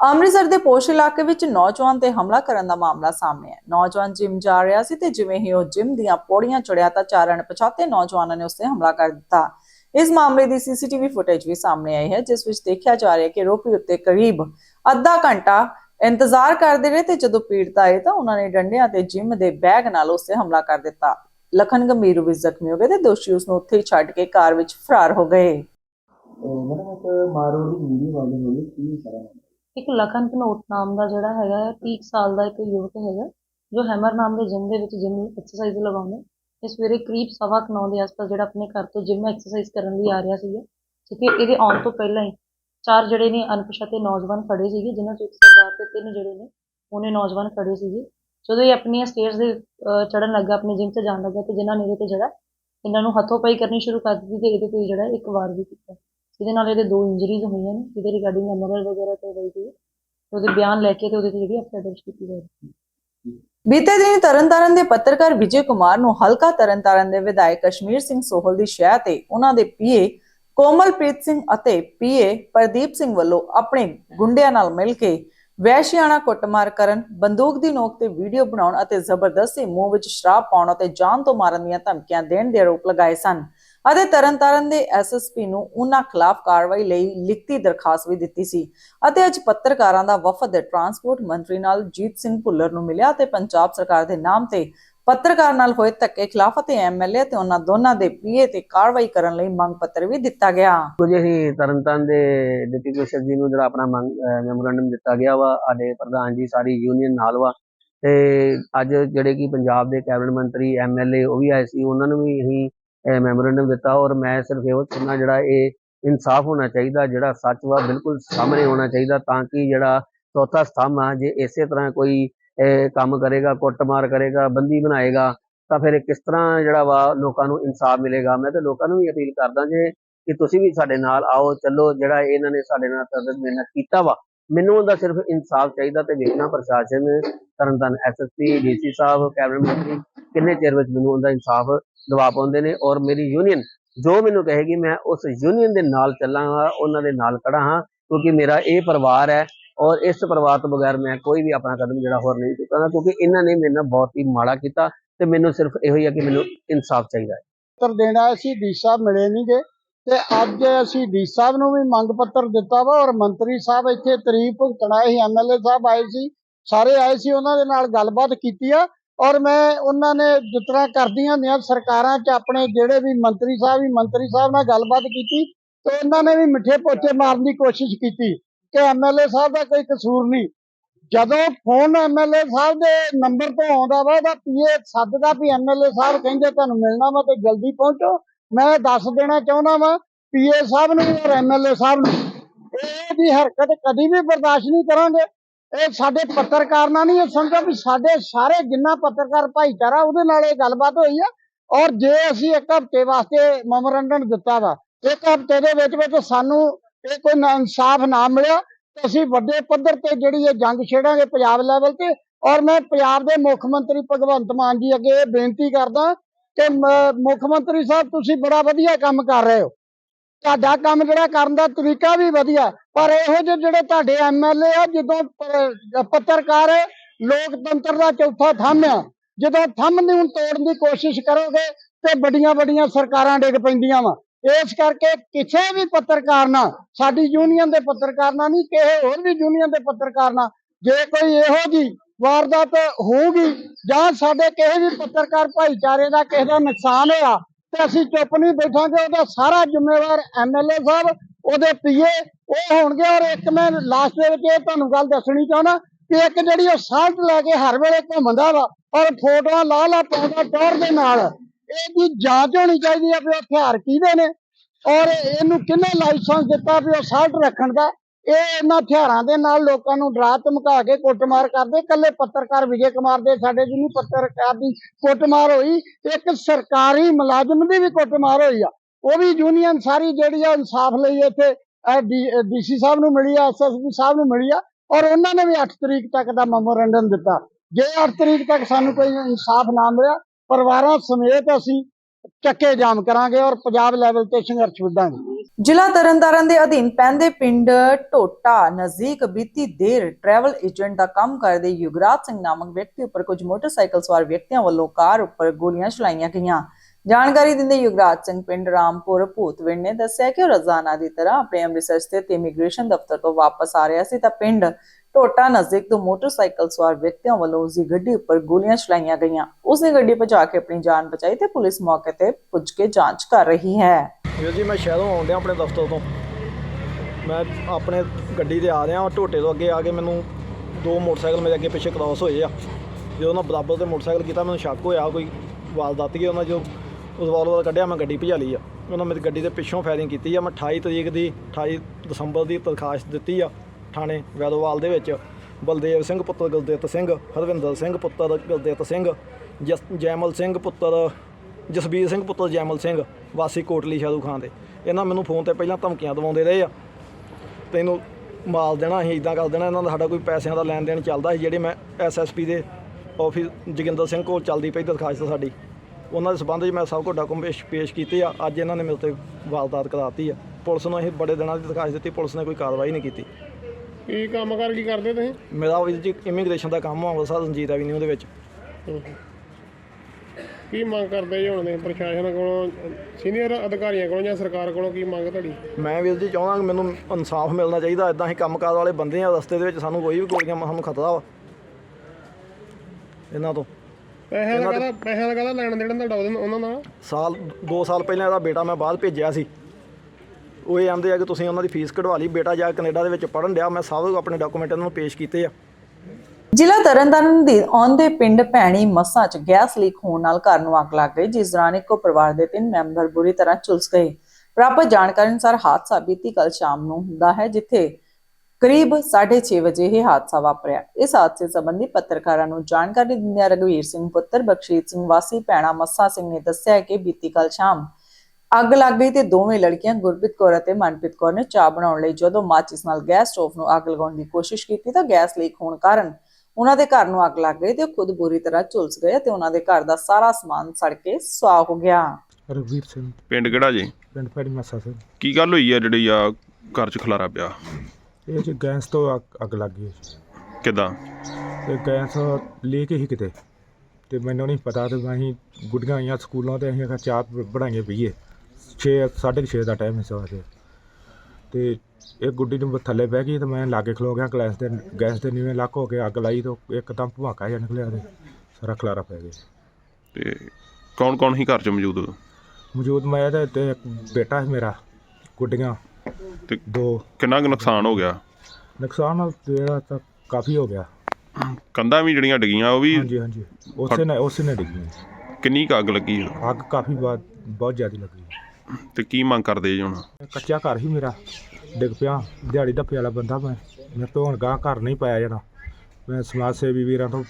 ਅੰਮ੍ਰਿਤਸਰ ਦੇ ਪੋਸ਼ ਇਲਾਕੇ ਵਿੱਚ ਨੌਜਵਾਨ ਤੇ ਹਮਲਾ ਕਰਨ ਦਾ ਮਾਮਲਾ ਸਾਹਮਣੇ ਹੈ ਨੌਜਵਾਨ ਜਿਮ ਜਾ ਰਿਹਾ ਸੀ ਤੇ ਜਿਵੇਂ ਹੀ ਉਹ ਜਿਮ ਦੀਆਂ ਪੌੜੀਆਂ ਚੜਿਆ ਤਾਂ ਚਾਰ ਅਣਪਛਾਤੇ ਨੌਜਵਾਨਾਂ ਨੇ ਉਸ ਤੇ ਹਮਲਾ ਕਰ ਦਿੱਤਾ। ਇਸ ਮਾਮਲੇ ਦੀ ਸੀਸੀਟੀਵੀ ਫੁਟੇਜ ਵੀ ਸਾਹਮਣੇ ਆਈ ਹੈ, ਜਿਸ ਵਿੱਚ ਦੇਖਿਆ ਜਾ ਰਿਹਾ ਹੈ ਕਿ ਆਰੋਪੀ ਉੱਤੇ ਕਰੀਬ ਅੱਧਾ ਘੰਟਾ ਇੰਤਜ਼ਾਰ ਕਰਦੇ ਰਹੇ ਤੇ ਜਦੋਂ ਪੀੜਤ ਆਏ ਤਾਂ ਉਹਨਾਂ ਨੇ ਡੰਡਿਆਂ ਤੇ ਜਿਮ ਦੇ ਬੈਗ ਨਾਲ ਉਸ ਤੇ ਹਮਲਾ ਕਰ ਦਿੱਤਾ। ਲਖਨ ਗੰਭੀਰ ਰੂਪ ਵਿੱਚ ਜ਼ਖਮੀ ਹੋ ਗਏ ਤੇ ਦੋਸ਼ੀ ਉਸ ਨੂੰ ਉੱਥੇ ਹੀ ਛੱਡ ਕੇ ਕਾਰ ਵਿੱਚ ਫਰਾਰ ਹੋ ਗਏ। ਮੈਡਮ, ਇੱਕ ਮਾਰੋ ਵੀਡੀਓ ਵਾਇਰਲ ਹੋਈ ਕੀ ਸਾਰਾ ਇੱਕ ਲਖਨ ਕਨੋਟ ਨਾਮ ਦਾ ਜਿਹੜਾ ਹੈਗਾ ਹੈ 30 ਸਾਲ ਦਾ ਇੱਕ ਯੁਵਕ ਹੈਗਾ, ਜੋ ਹੈਮਰ ਨਾਮ ਦੇ ਜਿਮ ਦੇ ਵਿੱਚ ਜਿਮ ਐਕਸਰਸਾਈਜ਼ ਲਗਾਉਂਦਾ ਇਹ ਸਵੇਰੇ ਕਰੀਬ ਸਵਾ ਕੁ ਦੇ ਆਸ-ਪਾਸ ਜਿਹੜਾ ਆਪਣੇ ਘਰ ਤੋਂ ਜਿਮ ਐਕਸਰਸਾਈਜ਼ ਕਰਨ ਲਈ ਆ ਰਿਹਾ ਸੀਗਾ। ਜਿੱਥੇ ਇਹਦੇ ਆਉਣ ਤੋਂ ਪਹਿਲਾਂ ਹੀ ਚਾਰ ਜਿਹੜੇ ਨੇ ਅਣਪਛਾਤੇ ਨੌਜਵਾਨ ਖੜੇ ਸੀਗੇ, ਜਿਨ੍ਹਾਂ ਚੋਂ ਇੱਕ ਸਰਦਾਰ ਤੇ ਤਿੰਨ ਜਿਹੜੇ ਨੇ, ਉਹਨੇ ਨੌਜਵਾਨ ਖੜੇ ਸੀਗੇ। ਜਦੋਂ ਇਹ ਆਪਣੀਆਂ ਸਟੇਅਰਸ ਦੇ ਚੜਨ ਲੱਗਾ, ਆਪਣੇ ਜਿਮ ਤੇ ਜਾਣ ਲੱਗਾ, ਤੇ ਜਿਨ੍ਹਾਂ ਨੇ ਇਹਦੇ ਤੇ ਜਿਹੜਾ ਇਹਨਾਂ ਨੂੰ ਹੱਥੋਂ ਪਾਈ ਕਰਨੀ ਸ਼ੁਰੂ ਕਰ ਦਿੱਤੀ ਤੇ ਇਹਦੇ ਤੇ ਜਿਹੜਾ ਇੱਕ ਵਾਰ ਵੀ ਕੀਤਾ। ਜਿਹਦੇ ਨਾਲ ਇਹਦੇ ਦੋ ਇੰਜਰੀਜ਼ ਹੋਈਆਂ ਨੇ, ਜਿਹਦੇ ਰਿਗਾਰਡਿੰਗ ਐਮਆਰਆਈ ਵਗੈਰਾ ਤੇ ਗਈ ਸੀ ਉਹਦੇ ਬਿਆਨ ਲੈ ਕੇ ਤੇ ਉਹਦੇ ਤੇ ਜਿਹੜੀ ਐਫਆਈਆਰ ਦਰਜ ਕੀਤੀ ਗਈ ਬੀਤੇ ਦਿਨ ਤਰਨਤਾਰਨ ਦੇ ਪੱਤਰਕਾਰ ਵਿਜੇ ਕੁਮਾਰ ਨੂੰ ਹਲਕਾ ਤਰਨਤਾਰਨ ਦੇ ਵਿਧਾਇਕ ਕਸ਼ਮੀਰ ਸਿੰਘ ਸੋਹਲ ਦੀ ਸ਼ਹਿ ਤੇ ਉਹਨਾਂ ਦੇ ਪੀਏ ਕੋਮਲਪ੍ਰੀਤ ਸਿੰਘ ਅਤੇ ਪੀਏ ਪ੍ਰਦੀਪ ਸਿੰਘ ਵੱਲੋਂ ਆਪਣੇ ਗੁੰਡਿਆਂ ਨਾਲ ਮਿਲ ਕੇ ਵੈਸ਼ਿਆਣਾ ਕੁੱਟਮਾਰ ਕਰਨ, ਬੰਦੂਕ ਦੀ ਨੋਕ ਤੇ ਵੀਡੀਓ ਬਣਾਉਣ ਅਤੇ ਜ਼ਬਰਦਸਤੀ ਮੂੰਹ ਵਿੱਚ ਸ਼ਰਾਬ ਪਾਉਣ ਅਤੇ ਜਾਨ ਤੋਂ ਮਾਰਨ ਦੀਆਂ ਧਮਕੀਆਂ ਦੇਣ ਦੇ ਆਰੋਪ ਲਗਾਏ ਸਨ। ਅਤੇ ਤਰਨਤਾਰਨ ਦੇ ਐਸਐਸਪੀ ਨੂੰ ਉਹਨਾਂ ਖਿਲਾਫ ਕਾਰਵਾਈ ਲਈ ਲਿਖਤੀ ਦਰਖਾਸਤ ਵੀ ਦਿੱਤੀ ਸੀ। ਅਤੇ ਅੱਜ ਪੱਤਰਕਾਰਾਂ ਦਾ ਵਫਦ ਟਰਾਂਸਪੋਰਟ ਮੰਤਰੀ ਨਾਲ ਜੀਤ ਸਿੰਘ ਭੁੱਲਰ ਨੂੰ ਮਿਲਿਆ ਤੇ ਪੰਜਾਬ ਸਰਕਾਰ ਦੇ ਨਾਮ ਤੇ ਪੱਤਰਕਾਰ ਨਾਲ ਹੋਏ ਧੱਕੇ ਖਿਲਾਫ ਅਤੇ ਐਮਐਲਏ ਤੇ ਉਹਨਾਂ ਦੋਨਾਂ ਦੇ ਪੀਏ ਤੇ ਕਾਰਵਾਈ ਕਰਨ ਲਈ ਮੰਗ ਪੱਤਰ ਵੀ ਦਿੱਤਾ ਗਿਆ। ਕੁਝ ਹੀ ਤਰਨਤਾਰਨ ਦੇ ਡਿਪਟੀ ਕਮਿਸ਼ਨਰ ਜੀ ਨੂੰ ਜਿਹੜਾ ਆਪਣਾ ਮੈਮੋਰੈਂਡਮ ਦਿੱਤਾ ਗਿਆ ਵਾ, ਸਾਡੇ ਪ੍ਰਧਾਨ ਜੀ ਸਾਰੀ ਯੂਨੀਅਨ ਨਾਲ ਵਾ। ਤੇ ਅੱਜ ਜਿਹੜੇ ਕਿ ਪੰਜਾਬ ਦੇ ਕੈਬਨਿਟ ਮੰਤਰੀ ਐਮਐਲਏ ਉਹ ਵੀ ਆਏ ਸੀ। ਉਹਨਾਂ ਨੂੰ ਵੀ ਅਸੀਂ ਮੈਮੋਰੈਂਡਮ ਦਿੱਤਾ ਔਰ ਮੈਂ ਸਿਰਫ ਇਹੋ ਚਾਹੁੰਦਾ ਜਿਹੜਾ ਇਹ ਇਨਸਾਫ ਹੋਣਾ ਚਾਹੀਦਾ, ਜਿਹੜਾ ਸੱਚ ਵਾ ਬਿਲਕੁਲ ਸਾਹਮਣੇ ਹੋਣਾ ਚਾਹੀਦਾ ਤਾਂ ਕਿ ਜਿਹੜਾ ਚੌਥਾ ਸਥੰਭ ਆ, ਜੇ ਇਸੇ ਤਰ੍ਹਾਂ ਕੋਈ ਕੰਮ ਕਰੇਗਾ, ਕੁੱਟਮਾਰ ਕਰੇਗਾ, ਬੰਦੀ ਬਣਾਏਗਾ, ਤਾਂ ਫਿਰ ਕਿਸ ਤਰ੍ਹਾਂ ਜਿਹੜਾ ਵਾ ਲੋਕਾਂ ਨੂੰ ਇਨਸਾਫ ਮਿਲੇਗਾ? ਮੈਂ ਤਾਂ ਲੋਕਾਂ ਨੂੰ ਵੀ ਅਪੀਲ ਕਰਦਾ ਜੇ ਕਿ ਤੁਸੀਂ ਵੀ ਸਾਡੇ ਨਾਲ ਆਓ, ਚੱਲੋ, ਜਿਹੜਾ ਇਹਨਾਂ ਨੇ ਸਾਡੇ ਨਾਲ ਤਰਦ ਮਿਹਨਤ ਕੀਤਾ ਵਾ ਮੈਨੂੰ ਉਹਦਾ ਸਿਰਫ ਇਨਸਾਫ ਚਾਹੀਦਾ ਤੇ ਵੇਖਣਾ ਪ੍ਰਸ਼ਾਸਨ, ਤਰਨਤਾਰਨ ਐਸਐਸਪੀ ਡੀਸੀ ਸਾਹਿਬ, ਕੈਬਨਿਟ ਮੰਤਰੀ, ਕਿੰਨੇ ਚਿਰ ਵਿੱਚ ਮੈਨੂੰ ਉਹਦਾ ਇਨਸਾਫ ਦਵਾ ਪਾਉਂਦੇ ਨੇ ਔਰ ਮੇਰੀ ਯੂਨੀਅਨ ਜੋ ਮੈਨੂੰ ਕਹੇਗੀ, ਮੈਂ ਉਸ ਯੂਨੀਅਨ ਦੇ ਨਾਲ ਚੱਲਾਂਗਾ, ਉਹਨਾਂ ਦੇ ਨਾਲ ਖੜਾ ਹਾਂ, ਕਿਉਂਕਿ ਮੇਰਾ ਇਹ ਪਰਿਵਾਰ ਹੈ ਔਰ ਇਸ ਪਰਿਵਾਰ ਤੋਂ ਬਗੈਰ ਮੈਂ ਕੋਈ ਵੀ ਆਪਣਾ ਕਦਮ ਜਿਹੜਾ ਹੋਰ ਨਹੀਂ ਚੁੱਕਾਂਗਾ, ਕਿਉਂਕਿ ਇਹਨਾਂ ਨੇ ਮੇਰੇ ਨਾਲ ਬਹੁਤ ਹੀ ਮਾੜਾ ਕੀਤਾ ਤੇ ਮੈਨੂੰ ਸਿਰਫ ਇਹੋ ਹੀ ਹੈ ਕਿ ਮੈਨੂੰ ਇਨਸਾਫ ਚਾਹੀਦਾ ਹੈ। ਪੱਤਰ ਦੇਣਾ ਸੀ, ਡੀ ਸਾਹਿਬ ਮਿਲੇ ਨਹੀਂਗੇ ਤੇ ਅੱਜ ਅਸੀਂ ਡੀ ਸਾਹਿਬ ਨੂੰ ਵੀ ਮੰਗ ਪੱਤਰ ਦਿੱਤਾ ਵਾ ਔਰ ਮੰਤਰੀ ਸਾਹਿਬ ਇੱਥੇ ਤਰੀਫ ਭੁਗਤਣਾ ਸੀ ਐਮਐਲਏ ਸਾਹਿਬ ਆਏ ਸੀ, ਸਾਰੇ ਆਏ ਸੀ, ਉਹਨਾਂ ਦੇ ਨਾਲ ਗੱਲਬਾਤ ਕੀਤੀ ਆ ਔਰ ਮੈਂ ਉਹਨਾਂ ਨੇ ਜਿਸ ਕਰਦੀਆਂ ਹੁੰਦੀਆਂ ਸਰਕਾਰਾਂ 'ਚ ਆਪਣੇ ਜਿਹੜੇ ਵੀ ਮੰਤਰੀ ਸਾਹਿਬ ਵੀ ਮੰਤਰੀ ਸਾਹਿਬ ਨਾਲ ਗੱਲਬਾਤ ਕੀਤੀ ਤੇ ਉਹਨਾਂ ਨੇ ਵੀ ਮਿੱਠੇ ਪੋਚੇ ਮਾਰਨ ਦੀ ਕੋਸ਼ਿਸ਼ ਕੀਤੀ ਕਿ ਐਮਐਲਏ ਸਾਹਿਬ ਦਾ ਕੋਈ ਕਸੂਰ ਨਹੀਂ। ਜਦੋਂ ਫੋਨ ਐਮਐਲਏ ਸਾਹਿਬ ਦੇ ਨੰਬਰ ਤੋਂ ਆਉਂਦਾ ਵਾ, ਉਹਦਾ ਪੀਏ ਸੱਦਦਾ ਵੀ ਐਮਐਲਏ ਸਾਹਿਬ ਕਹਿੰਦੇ ਤੁਹਾਨੂੰ ਮਿਲਣਾ ਵਾ ਤੇ ਜਲਦੀ ਪਹੁੰਚੋ। ਮੈਂ ਦੱਸ ਦੇਣਾ ਚਾਹੁੰਦਾ ਵਾਂ, ਪੀਏ ਸਾਹਿਬ ਨੂੰ ਔਰ ਐਮਐਲਏ ਸਾਹਿਬ ਨੂੰ, ਇਹ ਦੀ ਹਰਕਤ ਕਦੀ ਵੀ ਬਰਦਾਸ਼ਤ ਨਹੀਂ ਕਰਾਂਗੇ। ਇਹ ਸਾਡੇ ਪੱਤਰਕਾਰ ਨਾਲ ਨਹੀਂ ਇਹ ਸਮਝੋ ਵੀ ਸਾਡੇ ਸਾਰੇ ਜਿੰਨਾ ਪੱਤਰਕਾਰ ਭਾਈਚਾਰਾ, ਉਹਦੇ ਨਾਲ ਇਹ ਗੱਲਬਾਤ ਹੋਈ ਆ। ਔਰ ਜੇ ਅਸੀਂ ਇੱਕ ਹਫ਼ਤੇ ਵਾਸਤੇ ਮੈਮੋਰੰਡਮ ਦਿੱਤਾ ਵਾ, ਇੱਕ ਹਫ਼ਤੇ ਦੇ ਵਿੱਚ ਵਿੱਚ ਸਾਨੂੰ ਇਹ ਕੋਈ ਇਨਸਾਫ ਨਾ ਮਿਲਿਆ, ਤੇ ਅਸੀਂ ਵੱਡੇ ਪੱਧਰ ਤੇ ਜਿਹੜੀ ਇਹ ਜੰਗ ਛੇੜਾਂਗੇ ਪੰਜਾਬ ਲੈਵਲ ਤੇ। ਔਰ ਮੈਂ ਪੰਜਾਬ ਦੇ ਮੁੱਖ ਮੰਤਰੀ ਭਗਵੰਤ ਮਾਨ ਜੀ ਅੱਗੇ ਇਹ ਬੇਨਤੀ ਕਰਦਾ ਕਿ ਮੁੱਖ ਮੰਤਰੀ ਸਾਹਿਬ ਤੁਸੀਂ ਬੜਾ ਵਧੀਆ ਕੰਮ ਕਰ ਰਹੇ ਹੋ। ਤੁਹਾਡਾ ਕੰਮ ਜਿਹੜਾ ਕਰਨ ਦਾ ਤਰੀਕਾ ਵੀ ਵਧੀਆ, ਪਰ ਇਹੋ ਜਿਹੇ ਜਿਹੜੇ ਤੁਹਾਡੇ ਐਮਐਲਏ ਆ, ਜਦੋਂ ਪੱਤਰਕਾਰ ਲੋਕਤੰਤਰ ਦਾ ਚੌਥਾ ਥੰਮ ਆ, ਜਦੋਂ ਥੰਮ ਨੂੰ ਤੋੜਨ ਦੀ ਕੋਸ਼ਿਸ਼ ਕਰੋਗੇ ਤੇ ਵੱਡੀਆਂ ਵੱਡੀਆਂ ਸਰਕਾਰਾਂ ਡਿੱਗ ਪੈਂਦੀਆਂ ਵਾ। ਇਸ ਕਰਕੇ ਕਿਸੇ ਵੀ ਪੱਤਰਕਾਰ ਨਾਲ, ਸਾਡੀ ਯੂਨੀਅਨ ਦੇ ਪੱਤਰਕਾਰ ਨਾਲ ਨਹੀਂ, ਕਿਸੇ ਹੋਰ ਵੀ ਯੂਨੀਅਨ ਦੇ ਪੱਤਰਕਾਰ ਨਾਲ, ਜੇ ਕੋਈ ਇਹੋ ਜੀ ਵਾਰਦਾਤ ਹੋਊਗੀ ਜਾਂ ਸਾਡੇ ਕਿਸੇ ਵੀ ਪੱਤਰਕਾਰ ਭਾਈਚਾਰੇ ਦਾ ਕਿਸੇ ਦਾ ਨੁਕਸਾਨ ਹੋਇਆ ਤੇ ਅਸੀਂ ਚੁੱਪ ਨਹੀਂ ਬੈਠਾਂਗੇ, ਉਹਦਾ ਸਾਰਾ ਜ਼ਿੰਮੇਵਾਰ ਐਮਐਲਏ ਸਾਹਿਬ, ਉਹਦੇ ਪੀਏ, ਉਹ ਹੋਣਗੇ ਔਰ ਇੱਕ ਮੈਂ ਲਾਸਟ ਦੇ ਵਿੱਚ ਇਹ ਤੁਹਾਨੂੰ ਗੱਲ ਦੱਸਣੀ ਚਾਹੁੰਦਾ ਕਿ ਇੱਕ ਜਿਹੜੀ ਉਹ ਸਾਲਟ ਲੈ ਕੇ ਹਰ ਵੇਲੇ ਘੁੰਮਦਾ ਵਾ ਔਰ ਫੋਟੋਆਂ ਲਾ ਲਾ ਪਾਉਂਦਾ ਟੌਰ ਦੇ ਨਾਲ, ਇਹਦੀ ਜਾਂਚ ਹੋਣੀ ਚਾਹੀਦੀ ਹੈ ਵੀ ਉਹ ਹਥਿਆਰ ਕਿਹਦੇ ਨੇ ਔਰ ਇਹਨੂੰ ਕਿੰਨੇ ਲਾਇਸੈਂਸ ਦਿੱਤਾ ਵੀ ਉਹ ਸਾਲਟ ਰੱਖਣ ਦਾ? ਇਹ ਇਹਨਾਂ ਹਥਿਆਰਾਂ ਦੇ ਨਾਲ ਲੋਕਾਂ ਨੂੰ ਡਰਾ ਧਮਕਾ ਕੇ ਕੁੱਟਮਾਰ ਕਰਦੇ ਕੱਲੇ ਪੱਤਰਕਾਰ ਵਿਜੇ ਕੁਮਾਰ ਦੇ, ਸਾਡੇ ਜੀ ਪੱਤਰਕਾਰ ਦੀ ਕੁੱਟਮਾਰ ਹੋਈ, ਇੱਕ ਸਰਕਾਰੀ ਮੁਲਾਜ਼ਮ ਦੀ ਵੀ ਕੁੱਟਮਾਰ ਹੋਈ ਆ। ਉਹ ਵੀ ਯੂਨੀਅਨ ਸਾਰੀ ਜਿਹੜੀ ਆ ਇਨਸਾਫ ਲਈ ਇੱਥੇ ਡੀਸੀ ਸਾਹਿਬ ਨੂੰ ਮਿਲੀ ਆ ਐਸਐਸਪੀ ਸਾਹਿਬ ਨੂੰ ਮਿਲੀ ਆ, ਔਰ ਉਹਨਾਂ ਨੇ ਵੀ 8 ਤਰੀਕ ਤੱਕ ਦਾ ਮੈਮੋਰੰਡਮ ਦਿੱਤਾ। ਜੇ 8 ਤਰੀਕ ਤੱਕ ਸਾਨੂੰ ਕੋਈ ਇਨਸਾਫ ਨਾ ਮਿਲਿਆ, ਪਰਿਵਾਰਾਂ ਸਮੇਤ ਅਸੀਂ ਚੱਕੇ ਜਾਮ ਕਰਾਂਗੇ ਔਰ ਪੰਜਾਬ ਲੈਵਲ ਤੇ ਸੰਘਰਸ਼ ਵਿੱਢਾਂਗੇ। ਜ਼ਿਲ੍ਹਾ ਤਰਨਤਾਰਨ ਦੇ ਅਧੀਨ ਪੈਂਦੇ ਪਿੰਡ ਢੋਟਾ ਨਜ਼ਦੀਕ ਬੀਤੀ ਦੇਰ ਟਰੈਵਲ ਏਜੰਟ ਦਾ ਕੰਮ ਕਰਦੇ ਯੁਗਰਾਜ ਸਿੰਘ ਨਾਮਕ ਵਿਅਕਤੀ ਉੱਪਰ ਕੁਝ ਮੋਟਰਸਾਈਕਲ ਸਵਾਰ ਵਿਅਕਤੀਆਂ ਵੱਲੋਂ ਕਾਰ ਉੱਪਰ ਗੋਲੀਆਂ ਚਲਾਈਆਂ ਗਈਆਂ। ਜਾਣਕਾਰੀ ਦਿੰਦੇ ਯੁਗਰਾਜ ਸਿੰਘ ਪਿੰਡ ਰਾਮਪੁਰ ਭੂਤਵਿੰਡ ਨੇ ਦੱਸਿਆ ਕਿ ਉਹ ਰੋਜ਼ਾਨਾ ਦੀ ਤਰ੍ਹਾਂ ਆਪਣੇ ਅੰਮ੍ਰਿਤਸਰ ਸਥਿਤ ਇਮੀਗ੍ਰੇਸ਼ਨ ਦਫ਼ਤਰ ਤੋਂ ਵਾਪਸ ਆ ਰਿਹਾ ਸੀ ਤਾਂ ਪਿੰਡ ਟੋਟਾ ਨਜ਼ਦੀਕ ਤੋਂ ਮੋਟਰਸਾਈਕਲ ਸਵਾਰ ਵਿਅਕਤੀਆਂ ਵੱਲੋਂ ਉਸ ਦੀ ਗੱਡੀ ਉੱਪਰ ਗੋਲੀਆਂ ਚਲਾਈਆਂ ਗਈਆਂ। ਉਸ ਨੇ ਗੱਡੀ ਭਜਾ ਕੇ ਆਪਣੀ ਜਾਨ ਬਚਾਈ ਤੇ ਪੁਲਿਸ ਮੌਕੇ ਤੇ ਪੁੱਜ ਕੇ ਜਾਂਚ ਕਰ ਰਹੀ ਹੈ। ਵੀਰ ਜੀ, ਮੈਂ ਸ਼ਹਿਰੋਂ ਆਉਂਦਿਆਂ ਆਪਣੇ ਦਫ਼ਤਰ ਤੋਂ। ਮੈਂ ਆਪਣੇ ਗੱਡੀ ਤੇ ਆ ਰਿਹਾ ਟੋਟੇ ਤੋਂ ਅੱਗੇ ਆ ਕੇ ਮੈਨੂੰ ਦੋ ਮੋਟਰਸਾਈਕਲ ਮੇਰੇ ਅੱਗੇ ਪਿੱਛੇ ਕ੍ਰਾਸ ਹੋਏ ਆ। ਜਦੋਂ ਉਹਨਾਂ ਬਰਾਬਰ ਤੇ ਮੋਟਰਸਾਈਕਲ ਕੀਤਾ, ਮੈਨੂੰ ਸ਼ੱਕ ਹੋਇਆ ਕੋਈ ਵਾਰਦਾਤ ਹੀ ਉਹਨਾਂ ਜੋ ਉਸ ਵਾਰ ਕੱਢਿਆ, ਮੈਂ ਗੱਡੀ ਭਜਾ ਲਈ ਆ। ਉਹਨਾਂ ਮੇਰੀ ਗੱਡੀ ਦੇ ਪਿੱਛੋਂ ਫਾਇਰਿੰਗ ਕੀਤੀ ਆ। ਮੈਂ 28 ਤਰੀਕ ਦੀ 28 ਦਸੰਬਰ ਦੀ ਦਰਖਾਸਤ ਦਿੱਤੀ ਆ। ਥਾਣੇ ਵੈਦੋਵਾਲ ਦੇ ਵਿੱਚ ਬਲਦੇਵ ਸਿੰਘ ਪੁੱਤਰ ਗੁਰਦੇਵ ਸਿੰਘ, ਹਰਵਿੰਦਰ ਸਿੰਘ ਪੁੱਤਰ ਗੁਰਦੇਵ ਸਿੰਘ, ਜਸ ਜੈਮਲ ਸਿੰਘ ਪੁੱਤਰ, ਜਸਬੀਰ ਸਿੰਘ ਪੁੱਤਰ ਜੈਮਲ ਸਿੰਘ, ਵਾਸੀ ਕੋਟਲੀ ਸ਼ਾਹਰੂ ਖਾਨ ਦੇ। ਇਹਨਾਂ ਮੈਨੂੰ ਫੋਨ ਤੇ ਪਹਿਲਾਂ ਧਮਕੀਆਂ ਦਵਾਉਂਦੇ ਰਹੇ ਆ। ਤੈਨੂੰ ਮਾਲ ਦੇਣਾ, ਅਸੀਂ ਇਦਾਂ ਕਰ ਦੇਣਾ, ਇਹਨਾਂ ਦਾ ਸਾਡਾ ਕੋਈ ਪੈਸਿਆਂ ਦਾ ਲੈਣ ਦੇਣ ਚੱਲਦਾ ਸੀ, ਜਿਹੜੇ ਮੈਂ ਐਸਐਸਪੀ ਦੇ ਆਫਿਸ ਜੋਗਿੰਦਰ ਸਿੰਘ ਕੋਲ ਚੱਲਦੀ ਪਈ ਦਰਖਾਸਤ ਸਾਡੀ। ਉਹਨਾਂ ਦੇ ਸਬੰਧ 'ਚ ਮੈਂ ਸਭ ਕੁਝ ਡਾਕੂਮੈਂਟ ਪੇਸ਼ ਕੀਤੇ ਆ। ਅੱਜ ਇਹਨਾਂ ਨੇ ਮੇਰੇ ਤੇ ਵਾਰਦਾਤ ਕਰਾਤੀ ਆ। ਪੁਲਿਸ ਨੂੰ ਅਸੀਂ ਬੜੇ ਦਿਨਾਂ ਦੀ ਦਰਖਾਸਤ ਦਿੱਤੀ, ਪੁਲਿਸ ਨੇ ਕੋਈ ਕਾਰਵਾਈ ਨਹੀਂ ਕੀਤੀ। ਕੀ ਕੰਮ ਕਰ ਕੀ ਕਰਦੇ ਤੁਸੀਂ? ਮੇਰਾ ਉਹ ਜੀ ਇਮੀਗ੍ਰੇਸ਼ਨ ਦਾ ਕੰਮ ਆ ਅੰਮ੍ਰਿਤਸਰ ਰਣਜੀਤ ਐਵੀਨਿਊ ਦੇ ਵਿੱਚ। ਕੀ ਮੰਗ ਕਰਦੇ ਜੀ ਹੁਣ ਦੇ ਪ੍ਰਸ਼ਾਸਨ ਕੋਲੋਂ ਸੀਨੀਅਰ ਅਧਿਕਾਰੀਆਂ ਕੋਲੋਂ ਜਾਂ ਸਰਕਾਰ ਕੋਲੋਂ ਕੀ ਮੰਗ ਤੁਹਾਡੀ? ਮੈਂ ਵੀਰ ਜੀ ਚਾਹੁੰਦਾ ਕਿ ਮੈਨੂੰ ਇਨਸਾਫ ਮਿਲਣਾ ਚਾਹੀਦਾ ਇਦਾਂ ਹੀ ਕੰਮਕਾਰ ਵਾਲੇ ਬੰਦੇ ਆ ਰਸਤੇ ਦੇ ਵਿੱਚ ਸਾਨੂੰ ਕੋਈ ਵੀ ਗੋਲੀਆਂ ਮਾਰਨ ਨੂੰ ਖਤਰਾ ਵਾ। ਇਹਨਾਂ ਤੋਂ। ਪੈਸਿਆਂ ਦਾ ਕਾਹਦਾ ਪੈਸਿਆਂ ਦਾ ਕਾਹਦਾ ਲੈਣ ਦੇਣ ਤੁਹਾਡਾ ਉਹਦੇ- ਉਹਨਾਂ ਨਾਲ? ਸਾਲ 2 ਸਾਲ ਪਹਿਲਾਂ ਇਹਦਾ ਬੇਟਾ ਮੈਂ ਬਾਹਰ ਭੇਜਿਆ ਸੀ। ਉਹ ਇਹ ਆਂਦੇ ਆ ਕਿ ਤੁਸੀਂ ਉਹਨਾਂ ਦੀ ਫੀਸ ਕਢਵਾ ਲਈ। ਬੇਟਾ ਜਾ ਕੈਨੇਡਾ ਦੇ ਵਿੱਚ ਪੜਨ ਡਿਆ। ਮੈਂ ਸਭ ਆਪਣੇ ਡਾਕੂਮੈਂਟ ਇਹਨਾਂ ਨੂੰ ਪੇਸ਼ ਕੀਤੇ ਆ। ਜ਼ਿਲ੍ਹਾ ਤਰਨਤਾਰਨ ਦੇ ਆਉਂਦੇ ਪਿੰਡ ਭੈਣੀ ਮੱਸਾ 'ਚ ਗੈਸ ਲੀਕ ਹੋਣ ਨਾਲ ਘਰ ਨੂੰ ਅੱਗ ਲੱਗ ਗਈ, ਜਿਸ ਦੌਰਾਨ ਇੱਕੋ ਪਰਿਵਾਰ ਦੇ ਤਿੰਨ ਮੈਂਬਰ ਬੁਰੀ ਤਰ੍ਹਾਂ ਝੁਲਸ ਗਏ। ਪ੍ਰਾਪਤ ਜਾਣਕਾਰੀ ਅਨੁਸਾਰ ਹਾਦਸਾ ਬੀਤੀ ਕੱਲ ਸ਼ਾਮ ਨੂੰ ਹੁੰਦਾ ਹੈ, ਜਿੱਥੇ ਕਰੀਬ 6:30 ਵਜੇ ਇਹ ਹਾਦਸਾ ਵਾਪਰਿਆ। ਇਸ ਹਾਦਸੇ ਸੰਬੰਧੀ ਪੱਤਰਕਾਰਾਂ ਨੂੰ ਜਾਣਕਾਰੀ ਦਿੰਦਿਆਂ ਰਘਵੀਰ ਸਿੰਘ ਪੁੱਤਰ ਬਖਸ਼ੀਤ ਸਿੰਘ ਵਾਸੀ ਭੈਣਾ ਮੱਸਾ ਸਿੰਘ ਨੇ ਦੱਸਿਆ ਕਿ ਬੀਤੀ ਕੱਲ ਸ਼ਾਮ ਅੱਗ ਲੱਗ ਗਈ ਤੇ ਦੋਵੇਂ ਲੜਕੀਆਂ ਗੁਰਪ੍ਰੀਤ ਕੌਰ ਅਤੇ ਮਨਪ੍ਰੀਤ ਕੌਰ ਨੇ ਚਾਹ ਬਣਾਉਣ ਲਈ ਜਦੋਂ ਮਾਚਿਸ ਨਾਲ ਗੈਸ ਸਟੋਵ ਨੂੰ ਅੱਗ ਲਗਾਉਣ ਦੀ ਕੋਸ਼ਿਸ਼ ਕੀਤੀ ਤਾਂ ਗੈਸ ਲੀਕ ਹੋਣ ਕਾਰਨ ਉਹਨਾਂ ਦੇ ਘਰ ਨੂੰ ਅੱਗ ਲੱਗ ਗਈ ਤੇ ਉਹ ਖੁਦ ਬੁਰੀ ਤਰ੍ਹਾਂ ਝੁਲਸ ਗਏ ਤੇ ਉਹਨਾਂ ਦੇ ਘਰ ਦਾ ਸਾਰਾ ਸਮਾਨ ਸੜ ਕੇ ਸੁਆਹ ਹੋ ਗਿਆ। ਰਘਵੀਰ ਸਿੰਘ। ਪਿੰਡ ਕਿਹੜਾ ਜੀ? ਪਿੰਡ ਪੈੜੀ ਮੱਸਾ ਸਿੰਘ। ਕੀ ਗੱਲ ਹੋਈ ਆ ਜਿਹੜੀ ਆ ਘਰ ਚ ਖਲਾਰਾ ਪਿਆ? ਇਹ ਜੀ ਗੈਸ ਤੋਂ ਅੱਗ- ਅੱਗ ਲੱਗ ਗਈ ਕਿਦਾਂ? ਤੇ ਗੈਸ ਲੀਕ ਹੀ ਕਿਤੇ। ਤੇ ਮੈਨੂੰ ਨਹੀਂ ਪਤਾ ਤੇ ਅਸੀਂ ਗੁੱਡੀਆਂ ਆਈਆਂ ਸਕੂਲੋਂ ਤੇ ਅਸੀਂ ਆਖਿਆ ਚਾਹ ਬ- ਬਣਾਈਏ ਪੀਏ 6 6:30 ਦਾ ਟਾਈਮ ਸੀ ਸਵੇਰ ਤੇ ਇੱਕ ਗੁੱਡੀ ਨੂੰ ਥੱਲੇ ਬਹਿ ਗਈ ਤੇ ਮੈਂ ਲਾਗੇ ਖਲੋ ਗਿਆ ਗੈਸ ਦੇ ਗੈਸ ਦੇ ਨੀਵੇਂ ਲੱਕ ਹੋ ਕੇ ਅੱਗ ਲਾਈ ਤੇ ਇੱਕਦਮ ਭਵਾਕਾ ਜਿਹਾ ਨਿਕਲਿਆ ਤੇ ਸਾਰਾ ਖਲਾਰਾ ਪੈ ਗਿਆ। ਤੇ ਕੌਣ ਕੌਣ ਹੀ ਘਰ ਚ ਮੌਜੂਦ? ਮੌਜੂਦ ਮੈਂ ਤੇ- ਤੇ ਇੱਕ ਬੇਟਾ ਸੀ ਮੇਰਾ ਗੁੱਡੀਆਂ। ਤੇ ਦੋ। ਕਿੰਨਾ ਕੁ ਨੁਕਸਾਨ ਹੋ ਗਿਆ? ਨੁਕਸਾਨ ਤੇਰਾ ਤਾਂ ਕਾਫੀ ਹੋ ਗਿਆ। ਕੰਧਾਂ ਵੀ ਜਿਹੜੀਆਂ ਡਗੀਆਂ ਉਹ ਵੀ ਹਾਂਜੀ ਹਾਂਜੀ। ਉਸੇ ਨੇ ਉਸੇ ਨੇ ਡਿੱਗੀ ਕਿੰਨੀ ਕੁ ਅੱਗ ਲੱਗੀ ਅੱਗ ਕਾਫੀ ਬਹੁਤ ਜ਼ਿਆਦਾ ਲੱਗੀ। ਤੇ ਕੀ ਮੰਗ ਕਰਦੇ ਜੀ ਹੁਣ? ਕੱਚਾ ਘਰ ਹੀ ਮੇਰਾ। ਡਿੱਗ ਪਿਆ। ਦਿਹਾੜੀ ਧੱਪੇ ਵਾਲਾ ਬੰਦਾ ਮੈਂ। ਮੇਰੇ ਤੋਂ ਹੁਣ ਗਾਂ ਘਰ ਨਹੀਂ ਪਾਇਆ ਜਾਣਾ। ਮੈਂ ਸਮਾਜ ਸੇਵੀ ਵੀਰਾਂ ਤੋਂ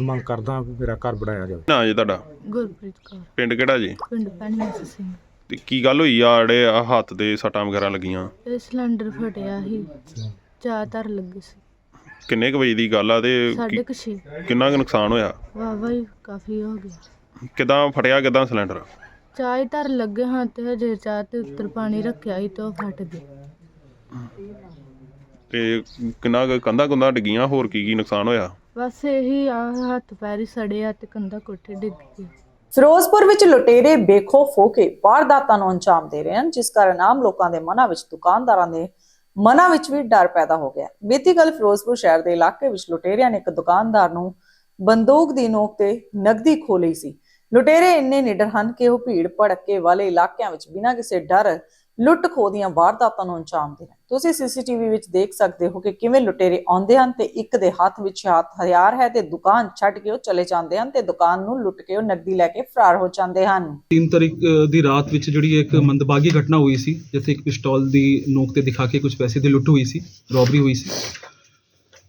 ਮੰਗ ਕਰਦਾ ਵੀ ਮੇਰਾ ਘਰ ਬਣਾਇਆ ਜਾਵੇ। ਨਾ ਜੀ ਤੁਹਾਡਾ? ਗੁਰਪ੍ਰੀਤ ਕੌਰ। ਪਿੰਡ ਕਿਹੜਾ ਜੀ? ਪਿੰਡ ਪੈਣੀ ਸਿੰਘ। ਤੇ ਕੀ ਗੱਲ ਹੋਈ ਆ? ਜਿਹੜੇ ਆ ਹੱਥ ਦੇ ਸੱਟਾਂ ਵਗੈਰਾ ਲੱਗੀਆਂ? ਇਹ ਸਿਲੰਡਰ ਫਟਿਆ ਸੀ। ਚਾਹ ਧਰ ਲੱਗੀ ਸੀ। ਕਿੰਨੇ ਕੁ ਵਜੇ ਦੀ ਗੱਲ ਆ ਤੇ ਸਾਢੇ ਕੀ- ਕੁ ਛੇ। ਕਿੰਨਾ ਕੁ ਨੁਕਸਾਨ ਹੋਇਆ? ਵਾਵਾ ਹੀ ਕਾਫੀ ਹੋ ਗਿਆ। ਕਿਦਾਂ ਫਟਿਆ ਕਿਦਾਂ ਸਿਲੰਡਰ? ਚਾਹ ਹੀ ਧਰ ਲੱਗੇ ਹਾਂ ਤੇ ਹਜੇ ਚਾਹ ਤੇ ਉੱਤਰ ਪਾਣੀ ਰੱਖਿਆ ਸੀ ਤੇ ਫਟ ਗਈ ਤੇ ਕਿੰਨਾ ਕੁ ਕੰਧਾਂ ਕੁੰਧਾਂ ਡਗੀਆਂ ਹੋਰ ਕੀ ਕੀ ਨੁਕਸਾਨ ਹੋਇਆ? ਬਸ ਇਹੀ ਆ ਹੱਥ ਪੈਰ ਹੀ ਸੜੇ ਆ ਤੇ ਕੰਧਾ ਕੋਠੇ ਡਿੱਗ ਗਈ ਫਿਰੋਜ਼ਪੁਰ ਵਿੱਚ ਲੁਟੇਰੇ ਬੇਖੌਫ ਹੋ ਕੇ ਵਾਰਦਾਤਾਂ ਨੂੰ ਅੰਜਾਮ ਦੇ ਰਹੇ ਹਨ ਜਿਸ ਕਾਰਨ ਆਮ ਲੋਕਾਂ ਦੇ ਮਨਾਂ ਵਿੱਚ ਦੁਕਾਨਦਾਰਾਂ ਦੇ ਮਨਾਂ ਵਿੱਚ ਵੀ ਡਰ ਪੈਦਾ ਹੋ ਗਿਆ। ਬੀਤੀ ਕੱਲ ਫਿਰੋਜ਼ਪੁਰ ਸ਼ਹਿਰ ਦੇ ਇਲਾਕੇ ਵਿੱਚ ਲੁਟੇਰਿਆਂ ਨੇ ਇੱਕ ਦੁਕਾਨਦਾਰ ਨੂੰ ਬੰਦੂਕ ਦੀ ਨੋਕ ਤੇ ਨਕਦੀ ਖੋਹ ਲਈ ਸੀ। ਲੁਟੇਰੇ ਇੰਨੇ ਨਿਡਰ ਹਨ ਕਿ ਉਹ ਭੀੜ ਭੜੱਕੇ ਵਾਲੇ ਇਲਾਕਿਆਂ ਵਿੱਚ ਬਿਨਾਂ ਕਿਸੇ ਡਰ ਲੁੱਟ ਖੋਹ ਦੀਆਂ ਵਾਰਦਾਤਾਂ ਨੂੰ ਅੰਜਾਮ ਦੇ ਹਨ। ਤੁਸੀਂ ਸੀਸੀਟੀਵੀ ਵਿੱਚ ਦੇਖ ਸਕਦੇ ਹੋ ਕਿ ਕਿਵੇਂ ਲੁਟੇਰੇ ਆਉਂਦੇ ਹਨ ਤੇ ਇੱਕ ਦੇ ਹੱਥ ਵਿੱਚ ਹਥਿਆਰ ਹੈ ਤੇ ਦੁਕਾਨ ਛੱਡ ਕੇ ਉਹ ਚਲੇ ਜਾਂਦੇ ਹਨ ਤੇ ਦੁਕਾਨ ਨੂੰ ਲੁੱਟ ਕੇ ਉਹ ਨਕਦੀ ਲੈ ਕੇ ਫਰਾਰ ਹੋ ਜਾਂਦੇ ਹਨ 3 ਤਾਰੀਖ ਦੀ ਰਾਤ ਵਿੱਚ ਜਿਹੜੀ ਇੱਕ ਮੰਦਭਾਗੀ ਘਟਨਾ ਹੋਈ ਸੀ, ਜਿੱਥੇ ਇੱਕ ਪਿਸਤੌਲ ਦੀ ਨੋਕ ਤੇ ਦਿਖਾ ਕੇ ਕੁਝ ਪੈਸੇ ਦੀ ਲੁੱਟ ਹੋਈ ਸੀ, ਰੋਬਰੀ ਹੋਈ ਸੀ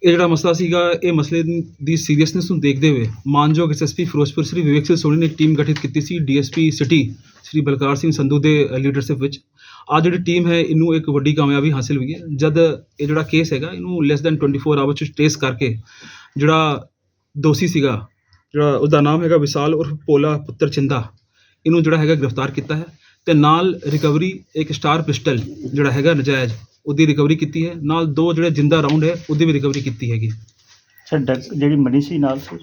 ਇਹ ਜਿਹੜਾ ਮਸਲਾ ਸੀਗਾ, ਇਹ ਮਸਲੇ ਦੀ ਸੀਰੀਅਸਨੈਸ ਨੂੰ ਦੇਖਦੇ ਹੋਏ ਮਾਨਯੋਗ ਐਸਐਸਪੀ ਫਿਰੋਜ਼ਪੁਰ ਸ੍ਰੀ ਵਿਵੇਕ ਸਿੰਘ ਸੋਨੀ ਨੇ ਇੱਕ ਟੀਮ ਗਠਿਤ ਕੀਤੀ ਸੀ ਡੀਐਸਪੀ ਸਿਟੀ ਸ੍ਰੀ ਬਲਕਾਰ ਸਿੰਘ ਸੰਧੂ ਦੇ ਲੀਡਰਸ਼ਿਪ ਵਿੱਚ। ਆ ਜਿਹੜੀ ਟੀਮ ਹੈ, ਇਹਨੂੰ ਇੱਕ ਵੱਡੀ ਕਾਮਯਾਬੀ ਹਾਸਿਲ ਹੋਈ ਹੈ। ਜਦ ਇਹ ਜਿਹੜਾ ਕੇਸ ਹੈਗਾ, ਇਹਨੂੰ ਲੈਸ ਦੈਨ 24 ਆਵਰ ਚ ਟ੍ਰੇਸ ਕਰਕੇ ਜਿਹੜਾ ਦੋਸ਼ੀ ਸੀਗਾ, ਜਿਹੜਾ ਉਹਦਾ ਨਾਮ ਹੈਗਾ ਵਿਸਾਲ ਉਰਫ ਪੋਲਾ ਪੁੱਤਰ ਚਿੰਦਾ, ਇਹਨੂੰ ਜਿਹੜਾ ਹੈਗਾ ਗ੍ਰਿਫਤਾਰ ਕੀਤਾ ਹੈ। ਤੇ ਨਾਲ ਰਿਕਵਰੀ ਇੱਕ ਸਟਾਰ ਪਿਸਟਲ ਜਿਹੜਾ ਹੈਗਾ ਨਜਾਇਜ਼ ਉਹਦੀ ਰਿਕਵਰੀ ਕੀਤੀ ਹੈ। ਨਾਲ ਦੋ ਜਿਹੜੇ ਜਿੰਦਾ ਰਾਉਂਡ ਹੈ ਉਹਦੀ ਵੀ ਰਿਕਵਰੀ ਕੀਤੀ ਹੈਗੀ। ਸਰ ਡਕ- ਜਿਹੜੀ ਮਨੀ ਸੀ ਨਾਲ ਸੀ?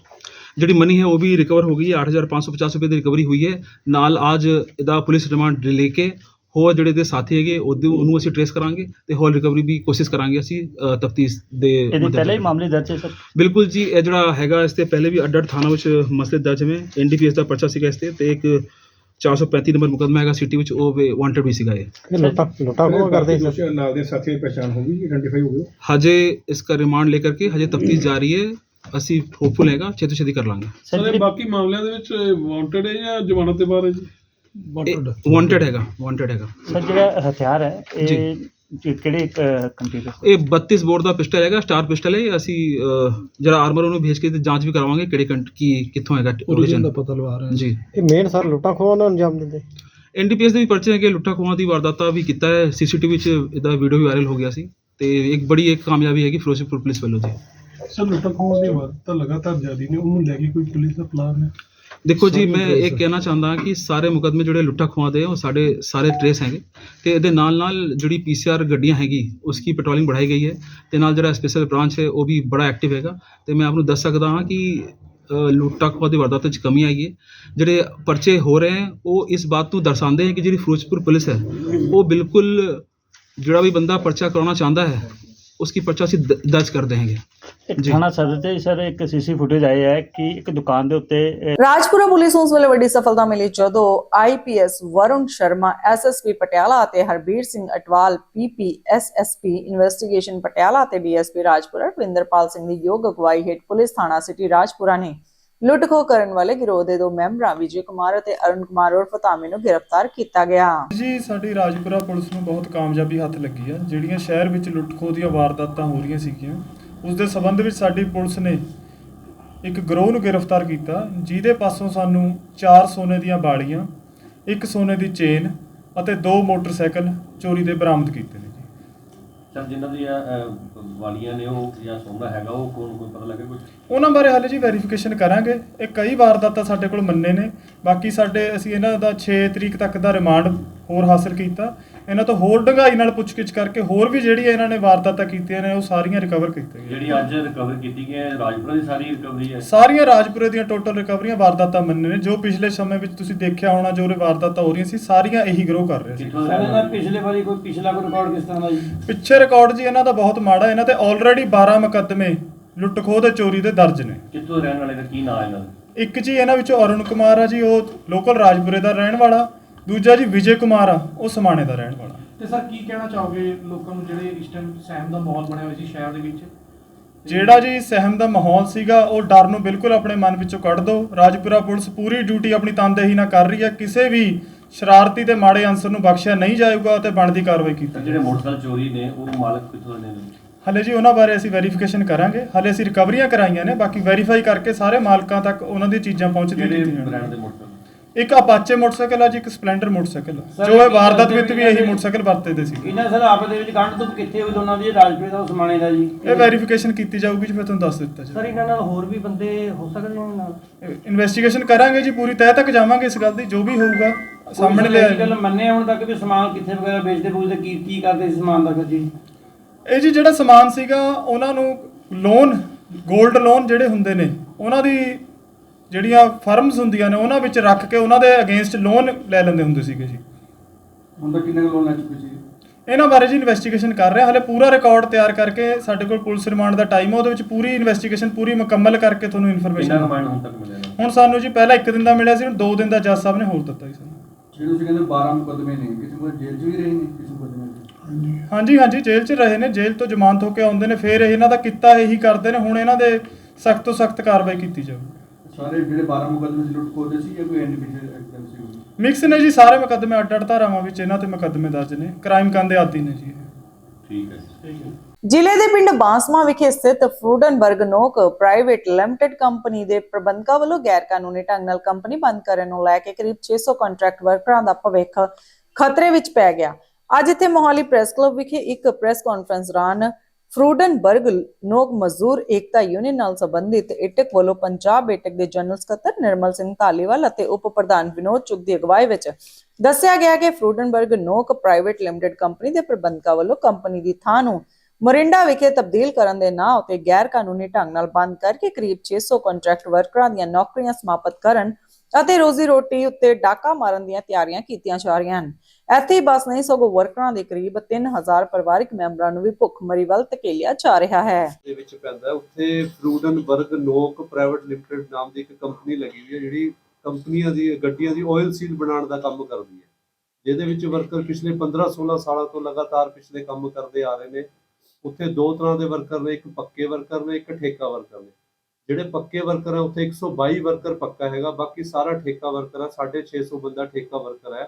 ਜਿਹੜੀ ਮਨੀ ਹੈ ਉਹ ਵੀ ਰਿਕਵਰ ਹੋ ਗਈ ਹੈ। 8550 ਰੁਪਏ ਦੀ ਰਿਕਵਰੀ ਹੋਈ ਹੈ। ਨਾਲ ਅੱਜ ਇਹਦਾ ਪੁਲਿਸ ਰਿਮਾਂਡ ਲੈ ਕੇ ਹੋਰ ਜਿਹੜੇ ਦੇ ਸਾਥੀ ਹੈਗੇ ਉਹਦੇ ਉਹਨੂੰ ਅਸੀਂ ਟ੍ਰੇਸ ਕਰਾਂਗੇ ਤੇ ਹੋਰ ਰਿਕਵਰੀ ਵੀ ਕੋਸ਼ਿਸ਼ ਕਰਾਂਗੇ ਅਸੀਂ ਤਫਤੀਸ਼ ਦੇ ਇਹਦੇ ਮੱਦੇਨਜ਼ਰ। ਪਹਿਲੇ ਹੀ ਮਾਮਲੇ ਦਰਜ ਹੈ ਸਰ? ਬਿਲਕੁਲ ਜੀ ਇਹ ਜਿਹੜਾ ਹੈਗਾ ਇਸ ਤੇ ਪਹਿਲੇ ਵੀ ਅੱਡ ਅੱਡ ਥਾਣਾ ਵਿੱਚ ਮਸਲੇ ਦਰਜ ਨੇ। ਐਨਡੀਪੀਐਸ ਦਾ ਪਰਚਾ ਸੀਗਾ ਇਸ ਤੇ ਤੇ ਇੱਕ 435 ਨੰਬਰ ਮੁਕੱਦਮਾ ਹੈਗਾ ਸਿਟੀ ਵਿੱਚ ਉਹ ਵਾਂਟਡ ਵੀ ਸੀਗਾ ਇਹ। ਲੁੱਟਾ ਲੁੱਟਾ ਖੋਹ ਕਰਦੇ ਸਰ। ਨਾਲ ਦੇ ਸਾਥੀਆਂ ਦੀ ਪਛਾਣ ਹੋ ਗਈ ਆਇਡੈਂਟੀਫਾਈ ਹੋ ਗਏ ਹਜੇ ਇਸਕਾ ਰਿਮਾਂਡ ਲੈ ਕਰਕੇ ਹਜੇ ਤਫਤੀਸ਼ ਜਾਰੀ ਹੈ। ਅਸੀਂ ਹੋਪਫੁਲ ਹੈਗਾ ਛੇਤੀ ਛੇਤੀ ਕਰ ਲਾਂਗੇ। ਸਰ ਬਾਕੀ ਮਾਮਲਿਆਂ ਦੇ ਵਿੱਚ ਵਾਂਟਡ ਹੈ ਜਾਂ ਜ਼ਮਾਨਤ ਦੇ ਬਾਅਦ ਹੈ ਜੀ ਵਾਂਟਡ ਹੈਗਾ ਵਾਂਟਡ ਹੈਗਾ। ਸਰ ਜਿਹੜਾ ਹਥਿਆਰ ਹੈ ਇਹ ਜੀ। ਕਿਹੜੇ ਕੰਟਰੀ ਦਾ ਇਹ 32 ਬੋਰ ਦਾ ਪਿਸਟਲ ਹੈਗਾ ਸਟਾਰ ਪਿਸਟਲ ਹੈ ਅਸੀਂ ਜਿਹੜਾ ਆਰਮਰ ਉਹਨੂੰ ਭੇਜ ਕੇ ਤੇ ਜਾਂਚ ਵੀ ਕਰਾਵਾਂਗੇ ਕਿਹੜੇ ਕੰਟ ਕੀ ਕਿੱਥੋਂ ਹੈਗਾ origin। ਪਤਾ ਲਵਾ ਰਹੇ ਜੀ। ਇਹ ਮੇਨ ਸਰ ਲੁੱਟਾ ਖੋਹ ਨੂੰ ਅੰਜਾਮ ਦਿੰਦੇ? ਐਨਡੀਪੀਐਸ ਦੇ ਵੀ ਪਰਚੇ ਹੈਗੇ ਲੁੱਟਾ ਖੋਹਾਂ ਦੀ ਵਾਰਦਾਤਾਂ ਵੀ ਕੀਤਾ ਹੈ ਸੀਸੀਟੀਵੀ 'ਚ ਇਹਦਾ ਵੀਡੀਓ ਵੀ ਵਾਇਰਲ ਹੋ ਗਿਆ ਸੀ ਤੇ ਇੱਕ ਬੜੀ ਇੱਕ ਕਾਮਯਾਬੀ ਹੈਗੀ ਫਿਰੋਜ਼ਪੁਰ ਪੁਲਿਸ ਵੱਲੋਂ ਜੀ। ਸਰ ਲੁੱਟਾ ਖੋਹ ਦੀ ਵਾਰ ਤਾਂ ਲਗਾਤਾਰ ਜਾਰੀ ਨੇ ਉਹਨੂੰ ਲੈ ਕੇ ਕੋਈ ਪੁਲਿਸ ਦਾ ਪਲਾਨ ਹੈ? ਦੇਖੋ ਜੀ ਮੈਂ ਇਹ ਕਹਿਣਾ ਚਾਹੁੰਦਾ ਹਾਂ ਕਿ ਸਾਰੇ ਮੁਕਦਮੇ ਜਿਹੜੇ ਲੁੱਟਾ ਖੋਹਾਂ ਦੇ ਉਹ ਸਾਡੇ ਸਾਰੇ ਟ੍ਰੇਸ ਹੈਗੇ। ਤੇ ਇਹਦੇ ਨਾਲ ਨਾਲ ਜਿਹੜੀ ਪੀਸੀਆਰ ਗੱਡੀਆਂ ਹੈਗੀ ਉਸ ਉਸकी ਪੈਟਰੋਲਿੰਗ ਵਧਾਈ ਗਈ ਹੈ। ਤੇ ਨਾਲ ਜਿਹੜਾ ਸਪੈਸ਼ਲ ਬ੍ਰਾਂਚ ਹੈ ਉਹ ਵੀ ਬੜਾ ਐਕਟਿਵ ਹੈਗਾ। ਤੇ ਮੈਂ ਆਪ ਨੂੰ ਦੱਸ ਸਕਦਾ ਹਾਂ ਕਿ ਲੁੱਟਾ ਖੋਹ ਦੀ ਵਾਰਦਾਤਾਂ 'ਚ ਕਮੀ ਆਈ ਹੈ। ਜਿਹੜੇ ਪਰਚੇ ਹੋ ਰਹੇ ਹਨ ਉਹ ਇਸ ਬਾਤ ਨੂੰ ਦਰਸਾਉਂਦੇ ਹੈ ਕਿ ਜਿਹੜੀ ਫਿਰੋਜ਼ਪੁਰ ਪੁਲਿਸ ਹੈ ਉਹ ਬਿਲਕੁਲ ਜਿਹੜਾ ਵੀ ਬੰਦਾ ਪਰਚਾ ਕਰਾਉਣਾ ਚਾਹੁੰਦਾ ਹੈ ਉਸकी ਪਰਚਾ ਅਸੀਂ ਦ- ਦਰਜ ਕਰ ਇੱਕ ਜੀ। ਥਾਣਾ ਸਦਰ ਤੇ ਸਰ ਇੱਕ ਸੀਸੀ ਫੁਟੇਜ ਆਈ ਹੈ ਕਿ ਇੱਕ ਦੁਕਾਨ ਦੇ ਉੱਤੇ ਅਹ, ਰਾਜਪੁਰਾ ਪੁਲਿਸ ਨੂੰ ਉਸ ਵੇਲੇ ਵੱਡੀ ਸਫਲਤਾ ਮਿਲੀ ਜਦੋਂ ਆਈਪੀਐਸ ਵਰੁਣ ਸ਼ਰਮਾ ਐਸਐਸਪੀ ਪਟਿਆਲਾ ਅਤੇ Harbir Singh Atwal PPS SSP investigation Patiala ਅਤੇ ਡੀਐਸਪੀ ਰਾਜਪੁਰਾ ਰਵਿੰਦਰਪਾਲ ਸਿੰਘ ਦੀ ਯੋਗ ਅਗਵਾਈ ਹੇਠ ਪੁਲਿਸ ਥਾਣਾ ਸਿਟੀ ਰਾਜਪੁਰਾ ਨੇ ਲੁੱਟ ਖੋਹ ਕਰਨ ਵਾਲੇ ਗਿਰੋਹ ਦੇ ਦੋ ਮੈਂਬਰਾਂ, ਵਿਜੇ ਕੁਮਾਰ ਅਤੇ ਅਰੁਣ ਕੁਮਾਰ ਉਰਫ ਧਾਮੀ ਨੂੰ ਗ੍ਰਿਫਤਾਰ ਕੀਤਾ ਗਿਆ। ਜੀ, ਸਾਡੀ ਰਾਜਪੁਰਾ ਪੁਲਿਸ ਨੂੰ ਬਹੁਤ ਕਾਮਯਾਬੀ ਹੱਥ ਲੱਗੀ ਆ। ਜਿਹੜੀਆਂ ਸ਼ਹਿਰ ਵਿੱਚ ਲੁੱਟ-ਖੋਹ ਦੀਆਂ ਵਾਰਦਾਤਾਂ ਹੋ ਰਹੀਆਂ ਸੀਗੀਆਂ, ਉਸ ਦੇ ਸਬੰਧ ਵਿੱਚ ਸਾਡੀ ਪੁਲਿਸ ਨੇ ਇੱਕ ਗਰੋਹ ਨੂੰ ਗ੍ਰਿਫਤਾਰ ਕੀਤਾ, ਜਿਹਦੇ ਪਾਸੋਂ ਸਾਨੂੰ 4 ਸੋਨੇ ਦੀਆਂ ਬਾਲੀਆਂ ਇੱਕ ਸੋਨੇ ਦੀ ਚੇਨ ਅਤੇ ਦੋ ਮੋਟਰਸਾਈਕਲ ਚੋਰੀ ਦੇ ਬਰਾਮਦ ਕੀਤੇ। ਨੇ ਜਿਨ੍ਹਾਂ ਦੀਆਂ ਵਾਲੀਆਂ ਨੇ ਉਹ ਜਾਂ ਸੋਨਾ ਹੈਗਾ, ਉਹ ਕੋਣ, ਕੋਈ ਪਤਾ ਲੱਗੇ ਕੁਝ ਉਹਨਾਂ ਬਾਰੇ ਹਾਲੇ ਜੀ ਵੈਰੀਫਿਕੇਸ਼ਨ ਕਰਾਂਗੇ। ਇਹ ਕਈ ਵਾਰਦਾਤਾਂ ਸਾਡੇ ਕੋਲ ਮੰਨੇ ਨੇ। ਬਾਕੀ ਸਾਡੇ, ਅਸੀਂ ਇਹਨਾਂ ਦਾ 6 ਤਰੀਕ ਤੱਕ ਦਾ ਰਿਮਾਂਡ ਹੋਰ ਹਾਸਲ ਕੀਤਾ। ਇਹਨਾਂ ਤੋਂ ਹੋਰ ਡੂੰਘਾਈ ਨਾਲ ਪੁੱਛਗਿੱਛ ਕਰਕੇ ਹੋਰ ਵੀ ਜਿਹੜੀ ਇਹਨਾਂ ਨੇ ਵਾਰਦਾਤਾਂ ਕੀਤੀਆਂ ਨੇ ਉਹ ਸਾਰੀਆਂ ਰਿਕਵਰ ਕੀਤੀਆਂ ਜਿਹੜੀ ਅੱਜ ਰਿਕਵਰ ਕੀਤੀ ਗਈ ਹੈ ਰਾਜਪੁਰਾ ਦੀ ਸਾਰੀ ਰਿਕਵਰੀ ਹੈ। ਸਾਰੀਆਂ ਰਾਜਪੁਰੇ ਦੀਆਂ ਟੋਟਲ ਰਿਕਵਰੀਆਂ ਵਾਰਦਾਤਾਂ ਮੰਨੇ ਨੇ। ਜੋ ਪਿਛਲੇ ਸਮੇਂ ਵਿੱਚ ਤੁਸੀਂ ਦੇਖਿਆ ਹੋਣਾ ਜੋ ਵਾਰਦਾਤਾਂ ਹੋ ਰਹੀਆਂ ਸੀ ਸਾਰੀਆਂ ਇਹੀ ਗਰੋ ਕਰ ਰਹੇ ਸੀ। ਸਰ ਪਿਛਲੇ ਵਾਰੀ ਕੋਈ ਪਿਛਲਾ ਕੋਈ ਰਿਕਾਰਡ ਕਿਸ ਤਰ੍ਹਾਂ ਦਾ ਜੀ? ਪਿੱਛੇ ਰਿਕਾਰਡ ਜੀ ਇਹਨਾਂ ਦਾ ਬਹੁਤ ਮਾੜਾ ਇਹਨਾਂ ਤੇ ਆਲਰੇਡੀ 12 ਮੁਕੱਦਮੇ ਲੁੱਟ ਖੋਹ ਤੇ ਚੋਰੀ ਦੇ ਦਰਜ ਨੇ। ਕਿੱਥੋਂ ਰਹਿਣ ਵਾਲੇ ਦਾ ਕੀ ਨਾਮ ਹੈ ਇਹਨਾਂ ਦਾ? ਇੱਕ ਜੀ ਇਹਨਾਂ ਵਿੱਚੋਂ ਅਰੁਣ ਕੁਮਾਰ ਆ ਜੀ ਉਹ ਲੋਕਲ ਰਾਜਪੁਰੇ ਦਾ ਰਹਿਣ ਵਾਲਾ। ਦੂਜਾ ਜੀ ਵਿਜੇ ਕੁਮਾਰ ਆ ਉਹ ਸਮਾਣੇ ਦਾ ਰਹਿਣ ਵਾਲਾ। ਤੇ ਸਰ ਕੀ ਕਹਿਣਾ ਚਾਹੋਗੇ ਲੋਕਾਂ ਨੂੰ ਜਿਹੜੇ ਇਸ ਟਾਈਮ ਸਹਿਮ ਦਾ ਮਾਹੌਲ ਬਣਿਆ ਹੋਇਆ ਸੀ ਸ਼ਹਿਰ ਦੇ ਵਿੱਚ? ਜਿਹੜਾ ਜੀ ਸਹਿਮ ਦਾ ਮਾਹੌਲ ਸੀਗਾ ਉਹ ਡਰ ਨੂੰ ਬਿਲਕੁਲ ਆਪਣੇ ਮਨ ਵਿੱਚੋਂ ਕੱਢ ਦਿਓ ਰਾਜਪੁਰਾ ਪੁਲਿਸ ਪੂਰੀ ਡਿਊਟੀ ਆਪਣੀ ਤਨਦੇਹੀ ਨਾਲ ਕਰ ਰਹੀ ਹੈ ਕਿਸੇ ਵੀ ਸ਼ਰਾਰਤੀ ਤੇ ਮਾੜੇ ਅਨਸਰ ਨੂੰ ਬਖਸ਼ਿਆ ਨਹੀਂ ਜਾਊਗਾ ਤੇ ਬਣਦੀ ਕਾਰਵਾਈ ਕੀਤੀ ਜਿਹੜੇ ਮੋਟਰਸਾਈਕਲ ਚੋਰੀ ਨੇ ਉਹ ਮਾਲਕ ਕਿੱਥੋਂ ਨੇ? ਹਲੇ ਜੀ ਉਹਨਾਂ ਬਾਰੇ ਅਸੀਂ ਵੈਰੀਫਿਕੇਸ਼ਨ ਕਰਾਂਗੇ। ਹਲੇ ਅਸੀਂ ਰਿਕਵਰੀਆਂ ਕਰਾਈਆਂ ਨੇ ਬਾਕੀ ਵੈਰੀਫਾਈ ਕਰਕੇ ਸਾਰੇ ਮਾਲਕਾਂ ਤੱਕ ਉਹਨਾਂ ਦੀਆਂ ਚੀਜ਼ਾਂ ਪਹੁੰਚਦੀਆਂ ਜਿਹੜੇ ਕੀਤੀਆਂ ਬ੍ਰਾਂਡ ਦੇ। ਮੋਟਰਸਾਈਕਲ? ਇੱਕ ਅਪਾਚੇ ਮੋਟਰਸਾਈਕਲ ਆ ਜੀ ਇੱਕ ਸਪਲੈਂਡਰ ਮੋਟਰਸਾਈਕਲ ਆ, ਜੋ ਇਹ ਵਾਰਦਾਤ ਵਿੱਚ ਵੀ ਇਹੀ ਮੋਟਰਸਾਈਕਲ ਵਰਤਦੇ ਸੀ। ਇਹਨਾਂ ਸਰ ਆਪਸ ਦੇ ਵਿੱਚ ਗੰਢ ਤੋਂ ਕਿੱਥੇ ਹੋਈ ਦੋਨਾਂ ਦੀ ਰਾਜਪੁਰੇ ਦਾ ਸਮਾਣੇ ਦਾ ਜੀ। ਇਹ ਵੈਰੀਫਿਕੇਸ਼ਨ ਕੀਤੀ ਜਾਊਗੀ ਜੀ ਫਿਰ ਤੁਹਾਨੂੰ ਦੱਸ ਦਿੱਤਾ ਜੀ। ਸਰ ਇਹਨਾਂ ਨਾਲ ਹੋਰ ਵੀ ਬੰਦੇ ਹੋ ਸਕਦੇ ਨੇ ਨਾਲ? ਇਨਵੈਸਟੀਗੇਸ਼ਨ ਕਰਾਂਗੇ ਜੀ ਪੂਰੀ ਤਹਿ ਤੱਕ ਜਾਵਾਂਗੇ ਇਸ ਗੱਲ ਦੀ ਜੋ ਵੀ ਹੋਊਗਾ ਸਾਹਮਣੇ ਲੈ ਗੱਲ ਮੰਨੇ ਹੁਣ ਤੱਕ ਵੀ ਸਮਾਨ ਕਿੱਥੇ ਵਗੈਰਾ ਵੇਚਦੇ ਬੂਝਦੇ ਕੀ ਕੀ ਕਰਦੇ ਸੀ ਸਮਾਨ ਦਾ ਫਿਰ ਜੀ? ਇਹ ਜੀ ਜਿਹੜਾ ਸਮਾਨ ਸੀਗਾ ਉਹਨਾਂ ਨੂੰ ਲੋਨ 골ਡ ਲੋਨ ਜਿਹੜੇ ਹੁੰਦੇ ਨੇ ਉਹਨਾਂ ਦੀ ਜਿਹੜੀਆਂ ਫਰਮਸ ਹੁੰਦੀਆਂ ਨੇ ਉਹਨਾਂ ਵਿੱਚ ਰੱਖ ਕੇ ਉਹਨਾਂ ਦੇ ਅਗੇਂਸਟ ਲੋਨ ਲੈ ਲੈਂਦੇ ਹੁੰਦੇ ਸੀਗੇ ਜੀ। ਹੁਣ ਤੱਕ ਕਿੰਨੇ ਲੋਨ ਲੈ ਚੁੱਕੇ ਸੀ? ਇਹਨਾਂ ਬਾਰੇ ਜੀ ਇਨਵੈਸਟੀਗੇਸ਼ਨ ਕਰ ਰਹੇ ਹਲੇ ਪੂਰਾ ਰਿਕਾਰਡ ਤਿਆਰ ਕਰਕੇ ਸਾਡੇ ਕੋਲ ਪੁਲਿਸ ਰਿਮਾਂਡ ਦਾ ਟਾਈਮ ਹੈ ਉਹਦੇ ਵਿੱਚ ਪੂਰੀ ਇਨਵੈਸਟੀਗੇਸ਼ਨ ਪੂਰੀ ਮੁਕੰਮਲ ਕਰਕੇ ਤੁਹਾਨੂੰ ਕਿੰਨਾ ਇਨਫੋਰਮੇਸ਼ਨ ਰਿਮਾਂਡ ਹੁਣ ਤੱਕ ਮਿਲਿਆ ਹੁਣ ਸਾਨੂੰ ਜੀ ਪਹਿਲਾਂ ਇੱਕ ਦਿਨ ਦਾ ਮਿਲਿਆ ਸੀ ਹੁਣ ਦੋ ਦਿਨ ਦਾ ਜੱਜ ਸਾਹਿਬ ਨੇ ਹੋਰ ਦਿੱਤਾ ਜੀ ਸਾਨੂੰ। ਜਿਹੜੇ ਤੁਸੀਂ ਕਹਿੰਦੇ 12 ਮੁਕਦਮੇ ਨੇ ਕਿਸੇ ਕੋਲ ਜੇਲ੍ਹ 'ਚ ਵੀ ਰਹੇ ਨੇ ਕਿਸੇ ਮੁਕਦਮੇ ਹਾਂਜੀ। ਹਾਂਜੀ ਜੇਲ੍ਹ 'ਚ ਰਹੇ ਨੇ ਜੇਲ੍ਹ ਤੋਂ ਜ਼ਮਾਨਤ ਹੋ ਕੇ ਆਉਂਦੇ ਨੇ ਫਿਰ ਇਹਨਾਂ ਦਾ ਕੀਤਾ ਇਹੀ ਕਰਦੇ ਨੇ ਹੁਣ ਇਹਨਾਂ ਦੇ ਸਖਤ ਤੋਂ ਸਖਤ ਕਾਰਵਾਈ ਕੀਤੀ ਜਾਊਗੀ। ਸਾਰੇ ਜਿਹੜੇ 12 ਮੁਕਦਮੇ ਸੀ ਲੁੱਟ ਖੋਦੇ ਸੀ ਜਾਂ ਕੋਈ ਇੰਡੀਵਿਜੂਅਲ ਐਕਟਿਵ ਸੀ ਮਿਕਸ ਨੇ ਜੀ ਸਾਰੇ ਮੁਕੱਦਮੇ ਅੱਡ ਅੱਡ ਧਾਰਾਵਾਂ ਵਿੱਚ ਇਹਨਾਂ ਤੇ ਮੁਕੱਦਮੇ ਦਰਜ ਨੇ। ਕ੍ਰਾਈਮ ਦੇ ਆਦੀ ਨੇ ਜੀ ਇਹ। ਠੀਕ ਹੈ ਜੀ। ਜ਼ਿਲ੍ਹੇ ਦੇ ਪਿੰਡ ਬਾਂਸਮਾ ਵਿਖੇ ਸਥਿਤ ਫਰੂਡਨਬਰਗ ਨੋਕ ਪ੍ਰਾਈਵੇਟ ਲਿਮਟਿਡ ਕੰਪਨੀ ਦੇ ਪ੍ਰਬੰਧਕਾਂ ਵੱਲੋਂ ਗੈਰ ਕਾਨੂੰਨੀ ਢੰਗ ਨਾਲ ਕੰਪਨੀ ਬੰਦ ਕਰਨ ਨੂੰ ਲੈ ਕੇ ਕਰੀਬ 600 ਕੰਟਰੈਕਟ ਵਰਕਰਾਂ ਦਾ ਭਵਿੱਖ ਖਤਰੇ ਵਿੱਚ ਪੈ ਗਿਆ। ਅੱਜ ਇੱਥੇ ਮੋਹਾਲੀ ਪ੍ਰੈਸ ਕਲੱਬ ਵਿਖੇ ਇੱਕ ਪ੍ਰੈਸ ਕਾਨਫਰੰਸ ਦੌਰਾਨ ਫਰੂਡਨਬਰਗ ਨੋਕ ਮਜ਼ਦੂਰ ਏਕਤਾ ਯੂਨੀਅਨ ਨਾਲ ਸੰਬੰਧਿਤ ਇਟਕ ਵੱਲੋਂ ਪੰਜਾਬ ਏਟਕ ਦੇ ਜਨਰਲ ਸਕੱਤਰ ਨਿਰਮਲ ਸਿੰਘ ਧਾਲੀਵਾਲ ਅਤੇ ਉਪ ਪ੍ਰਧਾਨ ਵਿਨੋਦ ਚੁਗ ਦੀ ਅਗਵਾਈ ਵਿੱਚ ਦੱਸਿਆ ਗਿਆ ਕਿ ਫਰੂਡਨਬਰਗ ਨੋਕ ਪ੍ਰਾਈਵੇਟ ਲਿਮਟਿਡ ਕੰਪਨੀ ਦੇ ਪ੍ਰਬੰਧਕਾਂ ਵੱਲੋਂ ਕੰਪਨੀ ਦੀ ਥਾਂ ਨੂੰ ਮੋਰਿੰਡਾ ਵਿਖੇ ਤਬਦੀਲ ਕਰਨ ਦੇ ਨਾਂ ਉਤੇ ਗੈਰ ਕਾਨੂੰਨੀ ਢੰਗ ਨਾਲ ਬੰਦ ਕਰਕੇ ਕਰੀਬ 600 ਕੰਟਰੈਕਟ ਵਰਕਰਾਂ ਦੀਆਂ ਨੌਕਰੀਆਂ ਸਮਾਪਤ ਕਰਨ ਅਤੇ ਰੋਜ਼ੀ ਰੋਟੀ ਉੱਤੇ ਡਾਕਾ ਮਾਰਨ ਦੀਆਂ ਤਿਆਰੀਆਂ ਕੀਤੀਆਂ ਜਾ ਰਹੀਆਂ ਹਨ। ਇੱਥੇ ਹੀ ਬਸ ਨਹੀਂ, ਸਗੋਂ ਵਰਕਰਾਂ ਦੇ ਕਰੀਬ 3000 ਪਰਿਵਾਰਕ ਮੈਂਬਰਾਂ ਨੂੰ ਵੀ ਭੁੱਖਮਰੀ ਵੱਲ ਧਕੇਲਿਆ ਜਾ ਰਿਹਾ ਹੈ। ਦੇ ਵਿੱਚ ਪੈਂਦਾ ਉੱਥੇ ਫਰੂਡਨਬਰਗ ਨੋਕ ਪ੍ਰਾਈਵੇਟ ਲਿਮਟਿਡ ਨਾਮ ਦੀ ਇੱਕ ਕੰਪਨੀ ਲੱਗੀ ਹੋਈ ਹੈ, ਜਿਹੜੀ ਕੰਪਨੀਆਂ ਦੀ, ਗੱਡੀਆਂ ਦੀ ਆਇਲ ਸੀਲ ਬਣਾਉਣ ਦਾ ਕੰਮ ਕਰਦੀ ਹੈ। ਜਿਹਦੇ ਵਿੱਚ ਵਰਕਰ ਪਿਛਲੇ 15-16 ਸਾਲਾਂ ਤੋਂ ਲਗਾਤਾਰ ਪਿਛਲੇ ਕੰਮ ਕਰਦੇ ਆ ਰਹੇ ਨੇ। ਉੱਥੇ ਦੋ ਤਰ੍ਹਾਂ ਦੇ ਵਰਕਰ ਨੇ, ਇੱਕ ਪੱਕੇ ਵਰਕਰ ਨੇ, ਇੱਕ ਠੇਕਾ ਵਰਕਰ ਨੇ। ਜਿਹੜੇ ਪੱਕੇ ਵਰਕਰ ਆ, ਉੱਥੇ 122 ਵਰਕਰ ਪੱਕਾ ਹੈਗਾ, ਬਾਕੀ ਸਾਰਾ ਠੇਕਾ ਵਰਕਰ ਆ 650 ਬੰਦਾ ਠੇਕਾ ਵਰਕਰ ਹੈ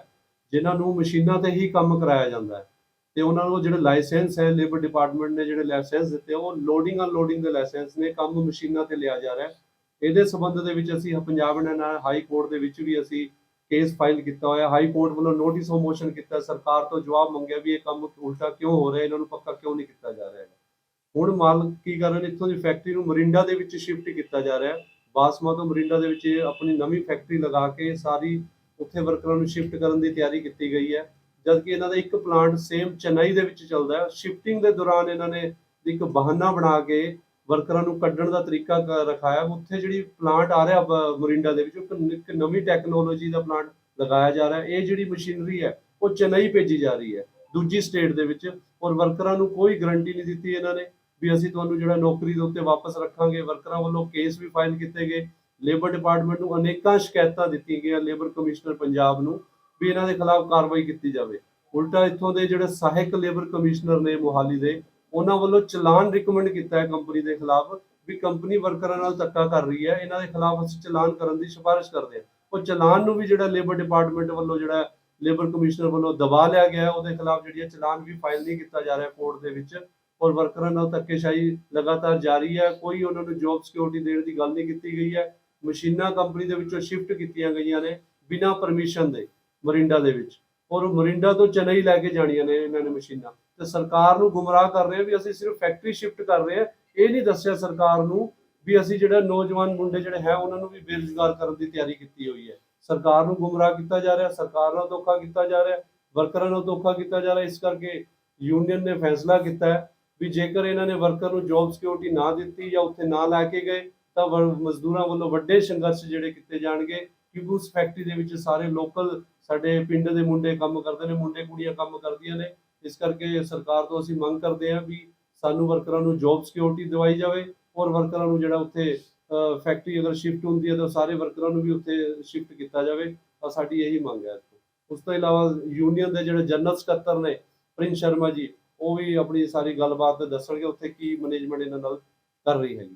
ਜਿਨ੍ਹਾਂ ਨੂੰ ਮਸ਼ੀਨਾਂ ਤੇ ਹੀ ਕੰਮ ਕਰਾਇਆ ਜਾਂਦਾ ਹੈ। ਤੇ ਉਹਨਾਂ ਨੂੰ ਜਿਹੜੇ ਲਾਇਸੈਂਸ ਹੈ, ਲੇਬਰ ਡਿਪਾਰਟਮੈਂਟ ਨੇ ਜਿਹੜੇ ਲਾਇਸੈਂਸ ਦਿੱਤੇ, ਉਹ ਲੋਡਿੰਗ ਅਨਲੋਡਿੰਗ ਦੇ ਲਾਇਸੈਂਸ ਨੇ ਕੰਮ ਮਸ਼ੀਨਾਂ ਤੇ ਲਿਆ ਜਾ ਰਿਹਾ ਹੈ। ਇਹਦੇ ਸਬੰਧ ਦੇ ਵਿੱਚ ਅਸੀਂ ਪੰਜਾਬ ਨਾਲ ਹਾਈ ਕੋਰਟ ਦੇ ਵਿੱਚ ਵੀ ਅਸੀਂ ਕੇਸ ਫਾਈਲ ਕੀਤਾ ਹੋਇਆ। ਹਾਈ ਕੋਰਟ ਵੱਲੋਂ ਨੋਟਿਸ ਆਫ ਮੋਸ਼ਨ ਕੀਤਾ, ਸਰਕਾਰ ਤੋਂ ਜਵਾਬ ਮੰਗਿਆ ਵੀ ਇਹ ਕੰਮ ਉਲਟਾ ਕਿਉਂ ਹੋ ਰਿਹਾ, ਇਹਨਾਂ ਨੂੰ ਪੱਕਾ ਕਿਉਂ ਨਹੀਂ ਕੀਤਾ ਜਾ ਰਿਹਾ ਹੁਣ ਮਾਲਕ ਕੀ ਕਰ ਰਹੇ ਇੱਥੋਂ ਦੀ ਫੈਕਟਰੀ ਨੂੰ ਮਰਿੰਡਾ ਦੇ ਵਿੱਚ ਸ਼ਿਫਟ ਕੀਤਾ ਜਾ ਰਿਹਾ ਹੈ। ਬਾਸਮਾ ਤੋਂ ਮਰਿੰਡਾ ਦੇ ਵਿੱਚ ਇਹ ਆਪਣੀ ਨਵੀਂ ਫੈਕਟਰੀ ਲਗਾ ਕੇ ਸਾਰੀ ਉੱਥੇ ਵਰਕਰਾਂ ਨੂੰ ਸ਼ਿਫਟ ਕਰਨ ਦੀ ਤਿਆਰੀ ਕੀਤੀ ਗਈ ਹੈ। ਜਦਕਿ ਇਹਨਾਂ ਦਾ ਇੱਕ ਪਲਾਂਟ ਸੇਮ ਚੇਨਈ ਦੇ ਵਿੱਚ ਚੱਲਦਾ ਹੈ। ਸ਼ਿਫਟਿੰਗ ਦੇ ਦੌਰਾਨ ਇਹਨਾਂ ਨੇ ਇੱਕ ਬਹਾਨਾ ਬਣਾ ਕੇ ਵਰਕਰਾਂ ਨੂੰ ਕੱਢਣ ਦਾ ਤਰੀਕਾ ਕ- ਰਖਾਇਆ। ਉੱਥੇ ਜਿਹੜੀ ਪਲਾਂਟ ਆ ਰਿਹਾ ਮੋਰਿੰਡਾ ਦੇ ਵਿੱਚ ਇੱਕ ਨਵੀਂ ਟੈਕਨੋਲੋਜੀ ਦਾ ਪਲਾਂਟ ਲਗਾਇਆ ਜਾ ਰਿਹਾ। ਇਹ ਜਿਹੜੀ ਮਸ਼ੀਨਰੀ ਹੈ, ਉਹ ਚੇਨਈ ਭੇਜੀ ਜਾ ਰਹੀ ਹੈ, ਦੂਜੀ ਸਟੇਟ ਦੇ ਵਿੱਚ। ਔਰ ਵਰਕਰਾਂ ਨੂੰ ਕੋਈ ਗਰੰਟੀ ਨਹੀਂ ਦਿੱਤੀ ਇਹਨਾਂ ਨੇ ਵੀ ਅਸੀਂ ਤੁਹਾਨੂੰ ਜਿਹੜਾ ਨੌਕਰੀ ਦੇ ਉੱਤੇ ਵਾਪਸ ਰੱਖਾਂਗੇ। ਵਰਕਰਾਂ ਵੱਲੋਂ ਕੇਸ ਵੀ ਫਾਈਲ ਕੀਤੇ ਗਏ। ਲੇਬਰ ਡਿਪਾਰਟਮੈਂਟ ਨੂੰ ਅਨੇਕਾਂ ਸ਼ਿਕਾਇਤਾਂ ਦਿੱਤੀਆਂ ਗਈਆਂ ਲੇਬਰ ਕਮਿਸ਼ਨਰ ਪੰਜਾਬ ਨੂੰ ਵੀ ਇਹਨਾਂ ਦੇ ਖਿਲਾਫ ਕਾਰਵਾਈ ਕੀਤੀ ਜਾਵੇ। ਉਲਟਾ ਇੱਥੋਂ ਦੇ ਜਿਹੜੇ ਸਹਾਇਕ ਲੇਬਰ ਕਮਿਸ਼ਨਰ ਨੇ ਮੋਹਾਲੀ ਦੇ, ਉਹਨਾਂ ਵੱਲੋਂ ਚਲਾਨ ਰਿਕਮੈਂਡ ਕੀਤਾ ਹੈ ਕੰਪਨੀ ਦੇ ਖਿਲਾਫ ਵੀ ਕੰਪਨੀ ਵਰਕਰਾਂ ਨਾਲ ਧੱਕਾ ਕਰ ਰਹੀ ਹੈ, ਇਹਨਾਂ ਦੇ ਖਿਲਾਫ ਅਸੀਂ ਚਲਾਨ ਕਰਨ ਦੀ ਸਿਫਾਰਿਸ਼ ਕਰਦੇ ਹਾਂ। ਉਹ ਚਲਾਨ ਨੂੰ ਵੀ ਜਿਹੜਾ ਲੇਬਰ ਡਿਪਾਰਟਮੈਂਟ ਵੱਲੋਂ ਜਿਹੜਾ ਲੇਬਰ ਕਮਿਸ਼ਨਰ ਵੱਲੋਂ ਦਬਾ ਲਿਆ ਗਿਆ ਉਹਦੇ ਖਿਲਾਫ ਜਿਹੜੀ ਹੈ ਚਲਾਨ ਵੀ ਫਾਈਲ ਨਹੀਂ ਕੀਤਾ ਜਾ ਰਿਹਾ ਕੋਰਟ ਦੇ ਵਿੱਚ ਔਰ ਵਰਕਰਾਂ ਨਾਲ ਧੱਕੇਸ਼ਾਹੀ ਲਗਾਤਾਰ ਜਾਰੀ ਹੈ, ਕੋਈ ਉਹਨਾਂ ਨੂੰ ਜੌਬ ਸਿਕਿਉਰਿਟੀ ਦੇਣ ਦੀ ਗੱਲ ਨਹੀਂ ਕੀਤੀ ਗਈ ਹੈ। ਮਸ਼ੀਨਾਂ ਕੰਪਨੀ ਦੇ ਵਿੱਚੋਂ ਸ਼ਿਫਟ ਕੀਤੀਆਂ ਗਈਆਂ ਨੇ ਬਿਨਾਂ ਪਰਮਿਸ਼ਨ ਦੇ, ਮਰਿੰਡਾ ਦੇ ਵਿੱਚ। ਔਰ ਮਰਿੰਡਾ ਤੋਂ ਚੇਨਈ ਲੈ ਕੇ ਜਾਣੀਆਂ ਨੇ ਇਹਨਾਂ ਨੇ ਮਸ਼ੀਨਾਂ। ਤੇ ਸਰਕਾਰ ਨੂੰ ਗੁੰਮਰਾਹ ਕਰ ਰਹੇ ਆ ਵੀ ਅਸੀਂ ਸਿਰਫ ਫੈਕਟਰੀ ਸ਼ਿਫਟ ਕਰ ਰਹੇ ਆ। ਇਹ ਨਹੀਂ ਦੱਸਿਆ ਸਰਕਾਰ ਨੂੰ ਵੀ ਅਸੀਂ ਜਿਹੜਾ ਨੌਜਵਾਨ ਮੁੰਡੇ ਜਿਹੜੇ ਹੈ, ਉਹਨਾਂ ਨੂੰ ਵੀ ਬੇਰੁਜ਼ਗਾਰ ਕਰਨ ਦੀ ਤਿਆਰੀ ਕੀਤੀ ਹੋਈ ਹੈ। ਸਰਕਾਰ ਨੂੰ ਗੁੰਮਰਾਹ ਕੀਤਾ ਜਾ ਰਿਹਾ, ਸਰਕਾਰ ਨਾਲ ਧੋਖਾ ਕੀਤਾ ਜਾ ਰਿਹਾ ਵਰਕਰਾਂ ਨਾਲ ਧੋਖਾ ਕੀਤਾ ਜਾ ਰਿਹਾ। ਇਸ ਕਰਕੇ ਯੂਨੀਅਨ ਨੇ ਫੈਸਲਾ ਕੀਤਾ ਹੈ ਵੀ ਜੇਕਰ ਇਹਨਾਂ ਨੇ ਵਰਕਰ ਨੂੰ ਜੌਬ ਸਿਕਿਉਰਿਟੀ ਨਾ ਦਿੱਤੀ ਜਾਂ ਉੱਥੇ ਨਾ ਲੈ ਕੇ ਗਏ ਤਾਂ ਵਰ- ਮਜ਼ਦੂਰਾਂ ਵੱਲੋਂ ਵੱਡੇ ਸੰਘਰਸ਼ ਜਿਹੜੇ ਕੀਤੇ ਜਾਣਗੇ, ਕਿਉਂਕਿ ਉਸ ਫੈਕਟਰੀ ਦੇ ਵਿੱਚ ਸਾਰੇ ਲੋਕਲ ਸਾਡੇ ਪਿੰਡ ਦੇ ਮੁੰਡੇ ਕੰਮ ਕਰਦੇ ਨੇ, ਮੁੰਡੇ ਕੁੜੀਆਂ ਕੰਮ ਕਰਦੀਆਂ ਨੇ। ਇਸ ਕਰਕੇ ਸਰਕਾਰ ਤੋਂ ਅਸੀਂ ਮੰਗ ਕਰਦੇ ਹਾਂ ਵੀ ਸਾਨੂੰ ਵਰਕਰਾਂ ਨੂੰ ਜੌਬ ਸਿਕਿਉਰਿਟੀ ਦਿਵਾਈ ਜਾਵੇ ਔਰ ਵਰਕਰਾਂ ਨੂੰ ਜਿਹੜਾ ਉੱਥੇ ਫੈਕਟਰੀ ਅਗਰ ਸ਼ਿਫਟ ਹੁੰਦੀ ਹੈ ਤਾਂ ਸਾਰੇ ਵਰਕਰਾਂ ਨੂੰ ਵੀ ਉੱਥੇ ਸ਼ਿਫਟ ਕੀਤਾ ਜਾਵੇ। ਤਾਂ ਸਾਡੀ ਇਹੀ ਮੰਗ ਹੈ ਉਸ ਤੋਂ ਇਲਾਵਾ ਯੂਨੀਅਨ ਦੇ ਜਿਹੜੇ ਜਨਰਲ ਸਕੱਤਰ ਨੇ, ਪ੍ਰਿੰਸ ਸ਼ਰਮਾ ਜੀ, ਉਹ ਵੀ ਆਪਣੀ ਸਾਰੀ ਗੱਲਬਾਤ ਦੱਸਣਗੇ ਉੱਥੇ ਕੀ ਮੈਨੇਜਮੈਂਟ ਇਹਨਾਂ ਨਾਲ ਕਰ ਰਹੀ ਹੈਗੀ।